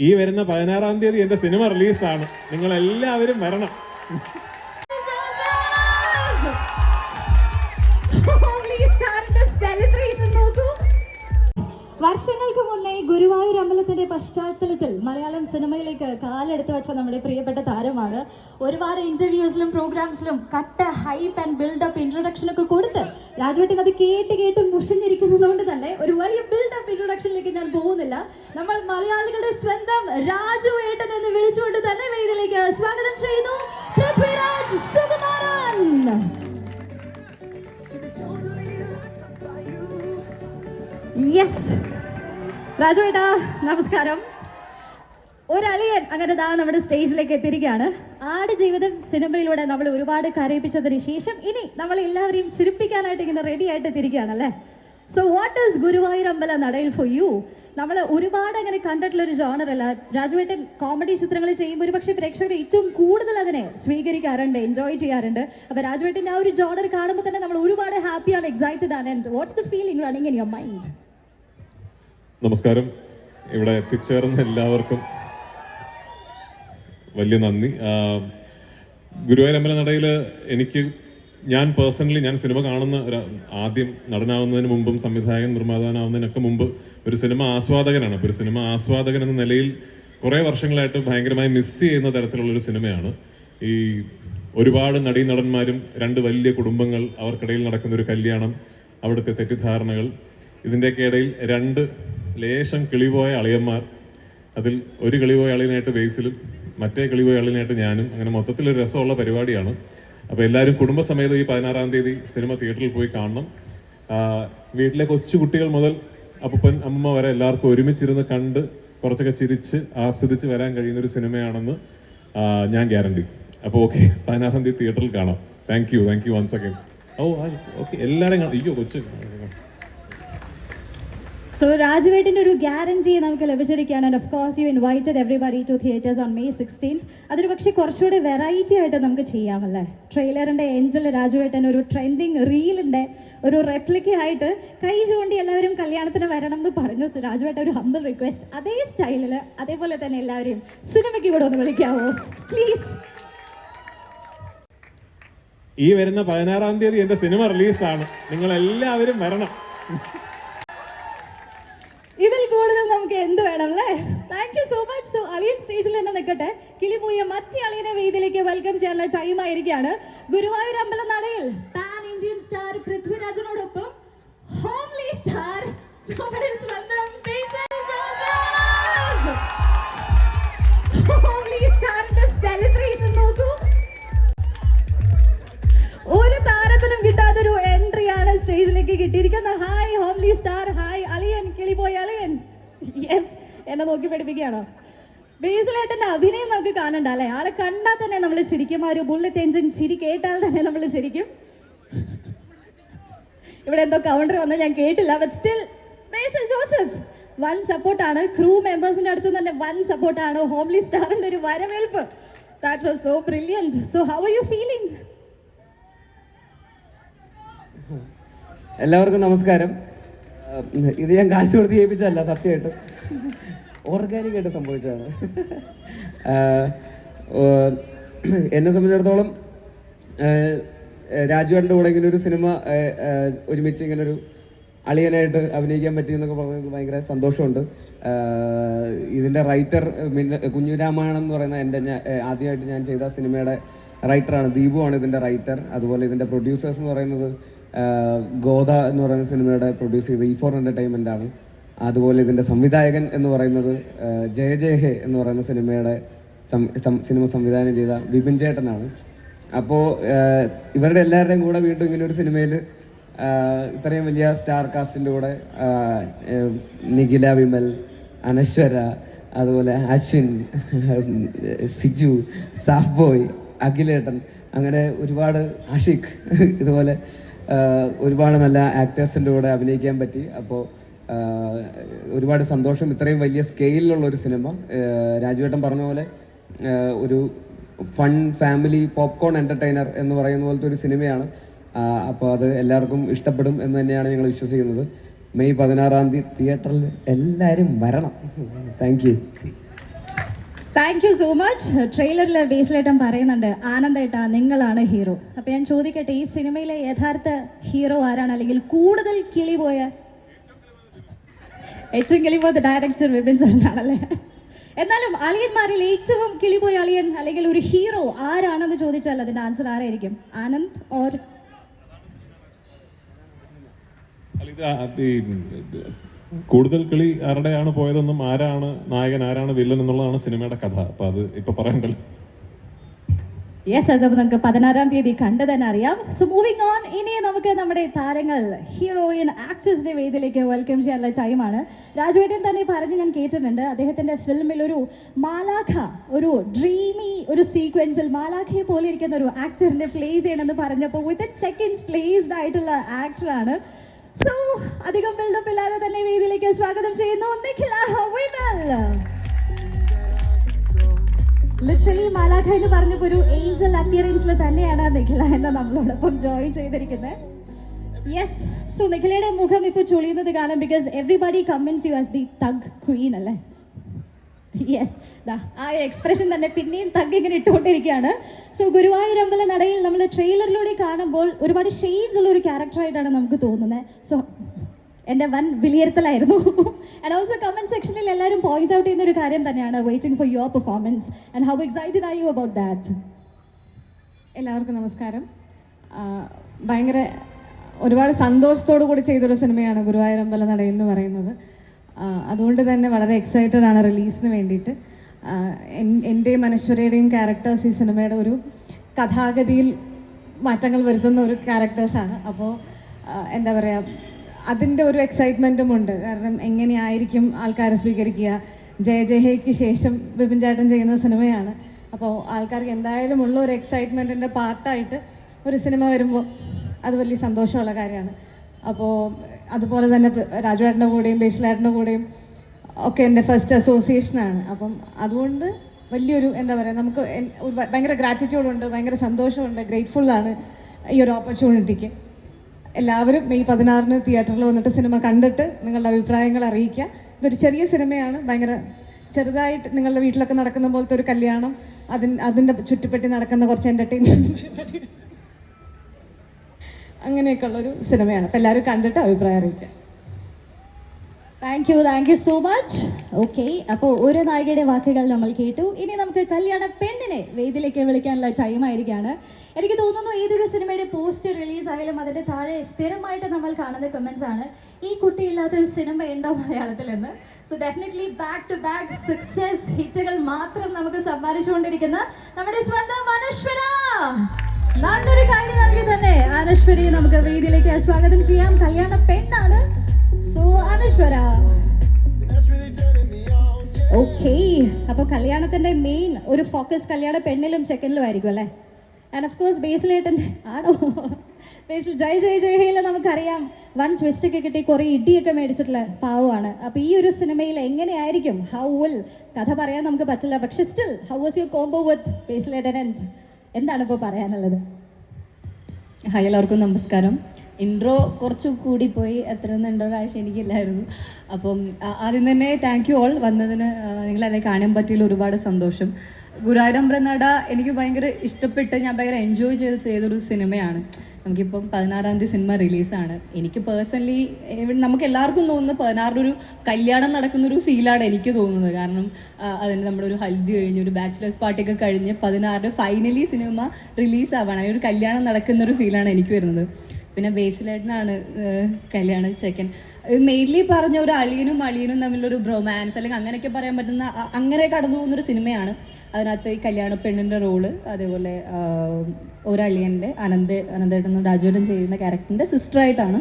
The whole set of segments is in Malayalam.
ഈ വരുന്ന പതിനാറാം തീയതി എന്റെ സിനിമ റിലീസാണ്. നിങ്ങളെല്ലാവരും വരണം. ഗുരുവായൂർ അമ്പലത്തിന്റെ പശ്ചാത്തലത്തിൽ മലയാളം സിനിമയിലേക്ക് കാലെടുത്ത് വെച്ച നമ്മുടെ പ്രിയപ്പെട്ട താരമാണ്. ഒരുപാട് ഇന്റർവ്യൂസിലും പ്രോഗ്രാംസിലും കട്ട ഹൈപ്പ് ആൻഡ് ബിൽഡപ്പ് ഇൻട്രൊഡക്ഷൻ ഒക്കെ കൊടുത്ത് രാജുവേട്ടൻ അത് കേട്ട് കേട്ട് മുഷിഞ്ഞിരിക്കുന്നതുകൊണ്ട് തന്നെ ഒരു വലിയ ബിൽഡപ്പ് ഇൻട്രൊഡക്ഷനിലേക്ക് ഞാൻ പോകുന്നില്ല. നമ്മൾ മലയാളികളുടെ സ്വന്തം രാജു ഏട്ടൻ എന്ന് വിളിച്ചുകൊണ്ട് തന്നെ വേദിയിലേക്ക് സ്വാഗതം ചെയ്യുന്നു. പൃഥ്വിരാജ് സുകുമാരൻ. യെസ് രാജു ഏട്ടാ നമസ്കാരം. ഒരളിയൻ അങ്ങനെ ദാ നമ്മുടെ സ്റ്റേജിലേക്ക് എത്തിയിരിക്കുകയാണ്. ആട് ജീവിതം സിനിമയിലൂടെ നമ്മൾ ഒരുപാട് കരയിപ്പിച്ചതിന് ശേഷം ഇനി നമ്മൾ എല്ലാവരെയും ചിരിപ്പിക്കാനായിട്ട് ഇങ്ങനെ റെഡി ആയിട്ട് എത്തിയിരിക്കുകയാണ് അല്ലേ? സോ വാട്ട് ഈസ് ഗുരുവായൂർ അമ്പല നടയിൽ ഫോർ യു നമ്മൾ ഒരുപാട് അങ്ങനെ കണ്ടിട്ടുള്ള ഒരു ജോണർ അല്ല. രാജുവേട്ടൻ കോമഡി ചിത്രങ്ങൾ ചെയ്യുമ്പോൾ ഒരു പക്ഷേ പ്രേക്ഷകർ ഏറ്റവും കൂടുതൽ അതിനെ സ്വീകരിക്കാറുണ്ട് എൻജോയ് ചെയ്യാറുണ്ട്. അപ്പോൾ രാജുവേട്ടന്റെ ആ ഒരു ജോണർ കാണുമ്പോൾ തന്നെ നമ്മൾ ഒരുപാട് ഹാപ്പിയാണ് എക്സൈറ്റഡ് ആണ്. What's the feeling running in your mind നമസ്കാരം. ഇവിടെ എത്തിച്ചേർന്ന എല്ലാവർക്കും വലിയ നന്ദി. അമ്പല നടയിൽ എനിക്ക് ഞാൻ പേഴ്സണലി ഞാൻ സിനിമ കാണുന്ന ഒരു- ആദ്യം നടനാവുന്നതിന് മുമ്പും സംവിധായകൻ നിർമ്മാതാവുന്നതിനൊക്കെ മുമ്പ് ഒരു സിനിമ ആസ്വാദകനാണ്. ഒരു സിനിമ ആസ്വാദകൻ എന്ന നിലയിൽ കുറേ വർഷങ്ങളായിട്ട് ഭയങ്കരമായി മിസ് ചെയ്യുന്ന തരത്തിലുള്ള ഒരു സിനിമയാണ്. ഈ ഒരുപാട് നടീനടന്മാരും രണ്ട് വലിയ കുടുംബങ്ങൾ അവർക്കിടയിൽ നടക്കുന്ന ഒരു കല്യാണം അവിടുത്തെ തെറ്റിദ്ധാരണകൾ ഇതിന്റെയൊക്കെ ഇടയിൽ രണ്ട് ലേശം കിളിപോയ അളിയന്മാർ അതിൽ ഒരു കിളിപോയ അളിയനായിട്ട് ബേസിലും മറ്റേ കിളിപോയ അളിയനായിട്ട് ഞാനും അങ്ങനെ മൊത്തത്തിൽ ഒരു രസമുള്ള പരിപാടിയാണ്. അപ്പോൾ എല്ലാവരും കുടുംബസമേതം ഈ പതിനാറാം തീയതി സിനിമ തിയേറ്ററിൽ പോയി കാണണം. വീട്ടിലെ കൊച്ചു കുട്ടികൾ മുതൽ അപ്പൻ അമ്മ വരെ എല്ലാവർക്കും ഒരുമിച്ചിരുന്ന് കണ്ട് കുറച്ചൊക്കെ ചിരിച്ച് ആസ്വദിച്ച് വരാൻ കഴിയുന്ന ഒരു സിനിമയാണെന്ന് ഞാൻ ഗ്യാരണ്ടി. അപ്പോൾ ഓക്കെ പതിനാറാം തീയതി തിയേറ്ററിൽ കാണാം. Thank you thank you once again oh okay എല്ലാവരെയും കാണാം. അയ്യോ കൊച്ചു. സോ രാജുവേട്ടിന്റെ ഒരു ഗ്യാരണ്ടി നമുക്ക് ലഭിച്ചിരിക്കുകയാണ്. And of course you invited everybody to theatres on May sixteen അതിന് പക്ഷേ കുറച്ചുകൂടി വെറൈറ്റി ആയിട്ട് നമുക്ക് ചെയ്യാമല്ലേ? ട്രെയിലറിന്റെ എൻഡിൽ രാജുവേട്ടൻ ഒരു ട്രെൻഡിങ് റീലിന്റെ ഒരു റെപ്ലിക്ക ആയിട്ട് കൈ ചൂണ്ടി എല്ലാവരും കല്യാണത്തിന് വരണം എന്ന് പറഞ്ഞു. സോ രാജുവേട്ടൻ ഒരു ഹമ്പിൾ റിക്വസ്റ്റ് അതേ സ്റ്റൈലിൽ അതേപോലെ തന്നെ എല്ലാവരെയും സിനിമയ്ക്ക് കൂടെ ഒന്ന് വിളിക്കാവോ? പ്ലീസ് ഈ വരുന്ന പതിനാറാം തീയതി എന്റെ സിനിമ റിലീസാണ് നിങ്ങൾ എല്ലാവരും വരണം. കൂടുതൽ നമുക്ക് എന്ത് വേണം അല്ലേ thank you so much so അളിയൻ സ്റ്റേജിൽ തന്നെ നിൽക്കട്ടെ. കിളിമൂയ മറ്റേ അളിയനെ വേദിയിലേക്ക് വെൽക്കം ചെയ്യാനുള്ള ടൈം ആയിരിക്കുകയാണ്. ഗുരുവായൂർ അമ്പലം നടയിൽ പാൻ ഇന്ത്യൻ സ്റ്റാർ പൃഥ്വിരാജിനോടൊപ്പം ഹോംലി സ്റ്റാർ നമ്മുടെ സ്വന്തം ഹോംലി സ്റ്റാറിന്റെ സെലിബ്രേഷൻ സ്റ്റേജിലേക്ക് കിട്ടിയിരിക്കുന്ന ഹായ് ഹോംലി സ്റ്റാർ ഹായ് അളിയൻ കിളിപോയ അളിയൻ. യെസ് എന്നെ നോക്കി പഠിപ്പിക്കുകയാണോ? ബേസിലായിട്ടല്ല അഭിനയം നമുക്ക് കാണണ്ട അല്ലേ? ആളെ കണ്ടാൽ തന്നെ നമ്മൾ ശരിക്കും ആ ഒരു ബുള്ളറ്റ് എഞ്ചിൻ ചിരി കേട്ടാൽ തന്നെ നമ്മൾ ശരിക്കും ഇവിടെ എന്തോ കൗണ്ടർ വന്നു ഞാൻ കേട്ടില്ല but still Basil Joseph one സപ്പോർട്ടാണ് ക്രൂ മെമ്പേഴ്സിന്റെ അടുത്ത് തന്നെ വൺ സപ്പോർട്ടാണ് ഹോംലി സ്റ്റാറിന്റെ ഒരു വരവേൽപ്പ്. That was so brilliant so how are you feeling എല്ലാവർക്കും നമസ്കാരം. ഇത് ഞാൻ കാശ് കൊടുത്ത് ചെയ്യിപ്പിച്ചതല്ല സത്യമായിട്ടും. ഓർഗാനിക് ആയിട്ട് സംഭവിച്ചതാണ്. എന്നെ സംബന്ധിച്ചിടത്തോളം രാജുവേട്ടന്റെ കൂടെ ഇങ്ങനെ ഒരു സിനിമ ഒരുമിച്ച് ഇങ്ങനെ ഒരു അളിയനായിട്ട് അഭിനയിക്കാൻ പറ്റി എന്നൊക്കെ പറഞ്ഞത് ഭയങ്കര സന്തോഷമുണ്ട്. ഇതിന്റെ റൈറ്റർ കുഞ്ഞുരാമായണം എന്ന് പറയുന്ന എന്റെ ആദ്യമായിട്ട് ഞാൻ ചെയ്ത സിനിമയുടെ റൈറ്ററാണ് ആണ്. ഇതിന്റെ റൈറ്റർ അതുപോലെ ഇതിന്റെ പ്രൊഡ്യൂസേഴ്സ് എന്ന് പറയുന്നത് ഗോദ എന്ന് പറയുന്ന സിനിമയുടെ പ്രൊഡ്യൂസ് ചെയ്ത ഇ ഫോർ എന്റർടൈൻമെന്റ് ആണ്. അതുപോലെ ഇതിന്റെ സംവിധായകൻ എന്ന് പറയുന്നത് ജയ ജയ ഹേ എന്ന് പറയുന്ന സിനിമയുടെ സിനിമ സംവിധാനം ചെയ്ത വിപിൻ ചേട്ടനാണ് അപ്പോൾ ഇവരുടെ എല്ലാവരുടെയും കൂടെ വീണ്ടും ഇങ്ങനെ ഒരു സിനിമയിൽ ഇത്രയും വലിയ സ്റ്റാർ കാസ്റ്റിന്റെ കൂടെ നിഖില വിമൽ അനശ്വര അതുപോലെ അശ്വിൻ സിജു സാഫ് ബോയ് അഖിലേട്ടൻ അങ്ങനെ ഒരുപാട് ആഷിഖ് ഇതുപോലെ ഒരുപാട് നല്ല ആക്ടേഴ്സിന്റെ കൂടെ അഭിനയിക്കാൻ പറ്റി. അപ്പോൾ ഒരുപാട് സന്തോഷം. ഇത്രയും വലിയ സ്കെയിലുള്ള ഒരു സിനിമ. രാജുവേട്ടൻ പറഞ്ഞ പോലെ ഒരു ഫൺ ഫാമിലി പോപ്കോൺ എന്റർടൈനർ എന്ന് പറയുന്ന പോലത്തെ ഒരു സിനിമയാണ്. അപ്പോൾ അത് എല്ലാവർക്കും ഇഷ്ടപ്പെടും എന്ന് തന്നെയാണ് ഞങ്ങൾ വിശ്വസിക്കുന്നത്. മെയ് പതിനാറാം തീയതി തിയേറ്ററിൽ എല്ലാവരും വരണം. Thank you thank you so much ട്രെയിലറിൽ ബേസിലേട്ടൻ പറയുന്നുണ്ട് ആനന്ദേട്ടാ നിങ്ങളാണ് ഹീറോ അപ്പൊ ഞാൻ ചോദിക്കട്ടെ ഈ സിനിമയിലെ യഥാർത്ഥ ഹീറോ ആരാണ്? അല്ലെങ്കിൽ കൂടുതൽ കിളി പോയ ഏറ്റവും കിളി പോയത് ഡയറക്ടർ വിപിൻ സാറിനാണല്ലേ? എന്നാലും അളിയന്മാരിൽ ഏറ്റവും കിളി പോയ അളിയൻ അല്ലെങ്കിൽ ഒരു ഹീറോ ആരാണെന്ന് ചോദിച്ചാൽ അതിന്റെ ആൻസർ ആരായിരിക്കും? ആനന്ദ് ഓർ കൂടുതൽ കളി ആരുടെയാണ് പോയതെന്നും ആരാണ് നായകൻ ആരാണ് വില്ലൻ എന്നുള്ളതാണ് സിനിമയുടെ കഥ. അപ്പൊ അത് ഇപ്പൊ പറയണ്ടല്ലോ യെസ് അത് നമുക്ക് പതിനാറാം തീയതി കണ്ടു തന്നെ അറിയാം. സോ മൂവിങ് ഓൺ ഇനി നമുക്ക് നമ്മുടെ താരങ്ങൾ ഹീറോയിൻ ആക്ട്രസിന്റെ വേദിയിലേക്ക് വെൽക്കം ചെയ്യാനുള്ള ടൈമാണ് രാജുവേട്ടൻ തന്നെ പറഞ്ഞ് ഞാൻ കേട്ടിട്ടുണ്ട്. അദ്ദേഹത്തിന്റെ ഫിലിമിൽ ഒരു മാലാഖ ഒരു ഡ്രീമി ഒരു സീക്വൻസിൽ മാലാഖയെ പോലെ ഇരിക്കുന്ന ഒരു ആക്ടറിനെ പ്ലേ ചെയ്യണമെന്ന് പറഞ്ഞപ്പോൾ വിത്തിൻ സെക്കൻഡ്സ് പ്ലേസ്ഡ് ആയിട്ടുള്ള ആക്ടറാണ് സോ അധികം ബിൽഡപ്പ് ഇല്ലാതെ തന്നെ വേദിയിലേക്ക് സ്വാഗതം ചെയ്യുന്നു. നിഖില ലിറ്ററലി മാലാഖ എന്ന് പറഞ്ഞപ്പോൾ ഒരു ഏഞ്ചൽ അപ്പിയറൻസിൽ തന്നെയാണ് നിഖില എന്ന നമ്മളോടൊപ്പം ജോയിൻ ചെയ്തിരിക്കുന്നത്. യെസ് സോ നിഖിലയുടെ മുഖം ഇപ്പോൾ ചൊളിയുന്നത് കാണാം because everybody comments you as the thug queen അല്ലേ? യെസ് ആ ഒരു എക്സ്പ്രഷൻ തന്നെ പിന്നെയും തഗ് ഇട്ടുകൊണ്ടിരിക്കുകയാണ്. സോ ഗുരുവായൂർ അമ്പല നടയിൽ നമ്മൾ ട്രെയിലറിലൂടെ കാണുമ്പോൾ ഒരുപാട് ഷെയ്ഡ്സ് ഉള്ള ഒരു ക്യാരക്ടറായിട്ടാണ് നമുക്ക് തോന്നുന്നത് സോ എന്റെ വൻ വിലയിരുത്തലായിരുന്നു. ആൻഡ് ഓൾസോ കമന്റ് സെക്ഷനിൽ എല്ലാവരും പോയിന്റ് ഔട്ട് ചെയ്യുന്ന ഒരു കാര്യം തന്നെയാണ് waiting for your performance and how excited are you about that എല്ലാവർക്കും നമസ്കാരം. ഭയങ്കര ഒരുപാട് സന്തോഷത്തോടു കൂടി ചെയ്തൊരു സിനിമയാണ് ഗുരുവായൂരമ്പല നടയിൽ എന്ന് പറയുന്നത്. അതുകൊണ്ട് തന്നെ വളരെ എക്സൈറ്റഡ് ആണ് റിലീസിന് വേണ്ടിയിട്ട്. എന്റെയും അനശ്വരയുടെയും ക്യാരക്ടേഴ്സ് ഈ സിനിമയുടെ ഒരു കഥാഗതിയിൽ മാറ്റങ്ങൾ വരുത്തുന്ന ഒരു ക്യാരക്ടേഴ്സാണ് അപ്പോൾ എന്താ പറയുക അതിന്റെ ഒരു എക്സൈറ്റ്മെന്റും ഉണ്ട്. കാരണം എങ്ങനെയായിരിക്കും ആൾക്കാരെ സ്വീകരിക്കുക? ജയ ജയഹയ്ക്ക് ശേഷം ബിപിൻ ചേട്ടൻ ചെയ്യുന്ന സിനിമയാണ് അപ്പോൾ ആൾക്കാർക്ക് എന്തായാലും ഉള്ള ഒരു എക്സൈറ്റ്മെന്റിന്റെ പാർട്ടായിട്ട് ഒരു സിനിമ വരുമ്പോൾ അത് വലിയ സന്തോഷമുള്ള കാര്യമാണ്. അപ്പോൾ അതുപോലെ തന്നെ രാജുവേട്ടന്റെ കൂടെയും ബേസിലേട്ടന്റെ കൂടെയും ഒക്കെ എന്റെ ഫസ്റ്റ് അസോസിയേഷനാണ് അപ്പം അതുകൊണ്ട് വലിയൊരു എന്താ പറയുക നമുക്ക് ഭയങ്കര ഗ്രാറ്റിറ്റ്യൂഡുണ്ട് ഭയങ്കര സന്തോഷമുണ്ട് ഗ്രേറ്റ്ഫുള്ളാണ് ഈ ഒരു ഓപ്പർച്യൂണിറ്റിക്ക് എല്ലാവരും മെയ് പതിനാറിന് തിയേറ്ററിൽ വന്നിട്ട് സിനിമ കണ്ടിട്ട് നിങ്ങളുടെ അഭിപ്രായങ്ങൾ അറിയിക്കുക. ഇതൊരു ചെറിയ സിനിമയാണ് ഭയങ്കര ചെറുതായിട്ട് നിങ്ങളുടെ വീട്ടിലൊക്കെ നടക്കുന്ന പോലത്തെ ഒരു കല്യാണം അതിൻ അതിന്റെ ചുറ്റിപ്പറ്റി നടക്കുന്ന കുറച്ച് എന്റർടൈൻമെന്റ് അങ്ങനെയൊക്കെയുള്ളൊരു സിനിമയാണ്. അപ്പം എല്ലാവരും കണ്ടിട്ട് അഭിപ്രായം അറിയിക്കുക. Thank you thank you so much okay അപ്പോൾ ഒരു നായികയുടെ വാക്കുകൾ നമ്മൾ കേട്ടു. ഇനി നമുക്ക് കല്യാണ പെണ്ണിനെ വേദിയിലേക്ക് വിളിക്കാനുള്ള ടൈം ആയിരിക്കാണ്. എനിക്ക് തോന്നുന്നു ഏതൊരു സിനിമയുടെ പോസ്റ്റ് റിലീസ് ആയാലും അതിന്റെ താഴെ സ്ഥിരമായിട്ട് നമ്മൾ കാണുന്ന കമന്റ്സ് ആണ്. ഈ കുട്ടി ഇല്ലാത്ത ഒരു സിനിമ ഉണ്ടോ മലയാളത്തിൽ എന്ന് so definitely back to back success ഹിറ്റുകൾ മാത്രം നമുക്ക് സമ്മാനിച്ചുകൊണ്ടിരിക്കുന്ന നമ്മുടെ സ്വന്തം അനശ്വര നല്ലൊരു കാര്യം നൽകി തന്നെ. അനശ്വരി നമുക്ക് വേദിയിലേക്ക് സ്വാഗതം ചെയ്യാം. കല്യാണ പെണ്ണാണ്. സോ അനശ്വര. ഓക്കെ അപ്പോൾ കല്യാണത്തിന്റെ മെയിൻ ഒരു ഫോക്കസ് കല്യാണ പെണ്ണിലും ചെക്കനിലും ആയിരിക്കും അല്ലേ? ആൻഡ് ഓഫ് കോഴ്സ് ബേസിലേട്ടന്റെ ആണോ? ബേസിൽ ജയ് ജയ് ജയ് ഹേയിൽ നമുക്കറിയാം. വൺ ട്വിസ്റ്റ് ഒക്കെ കിട്ടി. കുറേ ഇടിയൊക്കെ മേടിച്ചിട്ടുള്ള പാവമാണ്. അപ്പോൾ ഈ ഒരു സിനിമയിൽ എങ്ങനെയായിരിക്കും? ഹൗ വിൽ കഥ പറയാൻ നമുക്ക് പറ്റില്ല. പക്ഷെ still how was you combo with ബേസിലേട്ടൻ and എന്താണ് ഇപ്പോൾ പറയാനുള്ളത്? ഹായ് എല്ലാവർക്കും നമസ്കാരം. ഇൻട്രോ കുറച്ച് കൂടി പോയി. എത്രയൊന്നും ഇൻട്രോ ആവശ്യം എനിക്കില്ലായിരുന്നു അപ്പം ആദ്യം തന്നെ താങ്ക് യു ഓൾ വന്നതിന് നിങ്ങളെ കാണാൻ പറ്റിയതിൽ ഒരുപാട് സന്തോഷം. ഗുരുവായൂരമ്പ്രനട എനിക്ക് ഭയങ്കര ഇഷ്ടപ്പെട്ട് ഞാൻ ഭയങ്കര എൻജോയ് ചെയ്ത് ചെയ്തൊരു സിനിമയാണ്. നമുക്കിപ്പം പതിനാറാം തീയതി സിനിമ റിലീസാണ്. എനിക്ക് പേഴ്സണലി നമുക്ക് എല്ലാവർക്കും തോന്നുന്ന പതിനാറിനൊരു കല്യാണം നടക്കുന്ന ഒരു ഫീലാണ് എനിക്ക് തോന്നുന്നത്. കാരണം അതിന് നമ്മുടെ ഒരു ഹൽദി കഴിഞ്ഞ് ഒരു ബാച്ചിലേഴ്സ് പാർട്ടിയൊക്കെ കഴിഞ്ഞ് പതിനാറിന് ഫൈനലി സിനിമ റിലീസ് ആവണം ഒരു കല്യാണം നടക്കുന്ന ഒരു ഫീലാണ് എനിക്ക് വരുന്നത്. പിന്നെ ബേസിലായിട്ടാണ് കല്യാണ ചെക്കൻ. മെയിൻലി പറഞ്ഞ ഒരു അളിയനും അളിയനും തമ്മിലൊരു ബ്രൊമാൻസ് അല്ലെങ്കിൽ അങ്ങനെയൊക്കെ പറയാൻ പറ്റുന്ന അങ്ങനെ കടന്നു പോകുന്നൊരു സിനിമയാണ്. അതിനകത്ത് ഈ കല്യാണ പെണ്ണിന്റെ റോൾ അതേപോലെ ഒരളിയന്റെ അനന്ത് അനന്തേട്ടൻ രാജുവേട്ടൻ ചെയ്യുന്ന ക്യാരക്ടറിന്റെ സിസ്റ്ററായിട്ടാണ്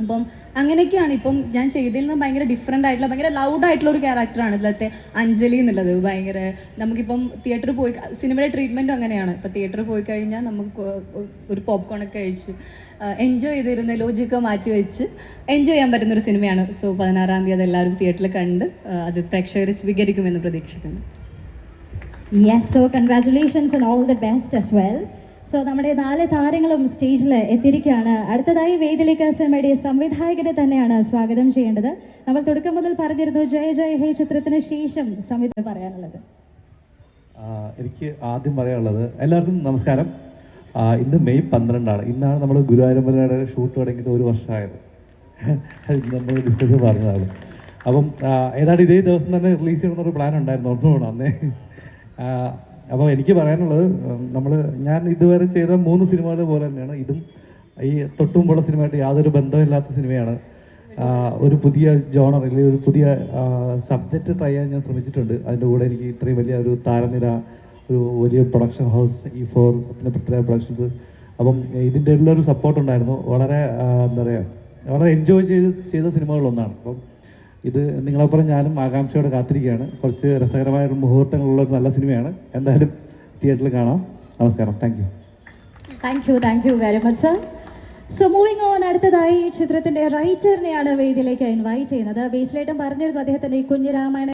അപ്പം അങ്ങനെയൊക്കെയാണ്. ഇപ്പം ഞാൻ ചെയ്തതിൽ നിന്ന് ഭയങ്കര ഡിഫറെന്റ് ആയിട്ടുള്ള ഭയങ്കര ലൗഡ് ആയിട്ടുള്ള ഒരു ക്യാരക്ടറാണ് ഇതിലത്തെ അഞ്ജലി എന്നുള്ളത്. ഭയങ്കര നമുക്കിപ്പം തിയേറ്ററിൽ പോയി സിനിമയുടെ ട്രീറ്റ്മെന്റും അങ്ങനെയാണ്. ഇപ്പം തിയേറ്ററിൽ പോയി കഴിഞ്ഞാൽ നമുക്ക് ഒരു പോപ്കോൺ ഒക്കെ കഴിച്ച് എൻജോയ് ചെയ്തിരുന്ന ലോജിയൊക്കെ മാറ്റി വെച്ച് എൻജോയ് ചെയ്യാൻ പറ്റുന്ന ഒരു സിനിമയാണ് സോ പതിനാറാം തീയതി അതെല്ലാവരും തിയേറ്ററിൽ കണ്ട് അത് പ്രേക്ഷകർ സ്വീകരിക്കുമെന്ന് പ്രതീക്ഷിക്കുന്നു. Yes so congratulations and all the best as well so നമ്മുടെ നാല് താരങ്ങളും സ്റ്റേജിൽ എത്തിയിരിക്കുകയാണ്. അടുത്തതായി വേദിയിലേക്ക് സിനിമയുടെ സംവിധായകനെ തന്നെയാണ് സ്വാഗതം ചെയ്യേണ്ടത്. നമ്മൾ തുടക്കം മുതൽ പറഞ്ഞിരുന്നു ജയ ജയ ഹേ ചിത്രത്തിന് ശേഷം സംവിധാനം പറയാനുള്ളത്. എനിക്ക് ആദ്യം പറയാനുള്ളത് എല്ലാവർക്കും നമസ്കാരം. ഇന്ന് മെയ് പന്ത്രണ്ടാണ്. ഇന്നാണ് നമ്മൾ ഗുരുവായൂരമ്പലയുടെ ഷൂട്ട് തുടങ്ങിയിട്ട് ഒരു വർഷമായത്. നമ്മൾ ഡിസ്കസ് പറഞ്ഞതാണ്. അപ്പം ഏതാണ്ട് ഇതേ ദിവസം തന്നെ റിലീസ് ചെയ്യണമെന്നൊരു പ്ലാൻ ഉണ്ടായിരുന്നു. ഓർമ്മ അന്നേ? അപ്പോൾ എനിക്ക് പറയാനുള്ളത് നമ്മൾ ഞാൻ ഇതുവരെ ചെയ്ത മൂന്ന് സിനിമകൾ പോലെ തന്നെയാണ്. ഇതും ഈ തൊട്ടുമുമ്പുള്ള സിനിമയായിട്ട് യാതൊരു ബന്ധമില്ലാത്ത സിനിമയാണ്. ഒരു പുതിയ ജോണർ അല്ലെങ്കിൽ ഒരു പുതിയ സബ്ജക്റ്റ് ട്രൈ ചെയ്യാൻ ഞാൻ ശ്രമിച്ചിട്ടുണ്ട്. അതിന്റെ കൂടെ എനിക്ക് ഇത്രയും വലിയ ഒരു താരനിര ഒരു വലിയ പ്രൊഡക്ഷൻ ഹൗസ് ഈ ഫോർ പിന്നെ പൃഥ്വിരാജ് പ്രൊഡക്ഷൻസ് അപ്പം ഇതിന്റെ ഒരു സപ്പോർട്ട് ഉണ്ടായിരുന്നു. വളരെ എന്താ പറയുക വളരെ എൻജോയ് ചെയ്ത് ചെയ്ത സിനിമകളൊന്നാണ്. അപ്പം ഇത് നിങ്ങളപ്പുറം ഞാനും ആകാംക്ഷയോടെ കാത്തിരിക്കുകയാണ്. കുറച്ച് രസകരമായ മുഹൂർത്തങ്ങളുള്ള ഒരു നല്ല സിനിമയാണ്. എന്തായാലും തിയേറ്ററിൽ കാണാം. നമസ്കാരം. Thank you thank you thank you very much sir so moving on അടുത്തതായി ചിത്രത്തിന്റെ റൈറ്ററിനെയാണ് വേദിയിലേക്ക് ഇൻവൈറ്റ് ചെയ്യുന്നത്. ബേസിലേട്ടൻ പറഞ്ഞിരുന്നു അദ്ദേഹത്തിന്റെ ഈ കുഞ്ഞു രാമായണ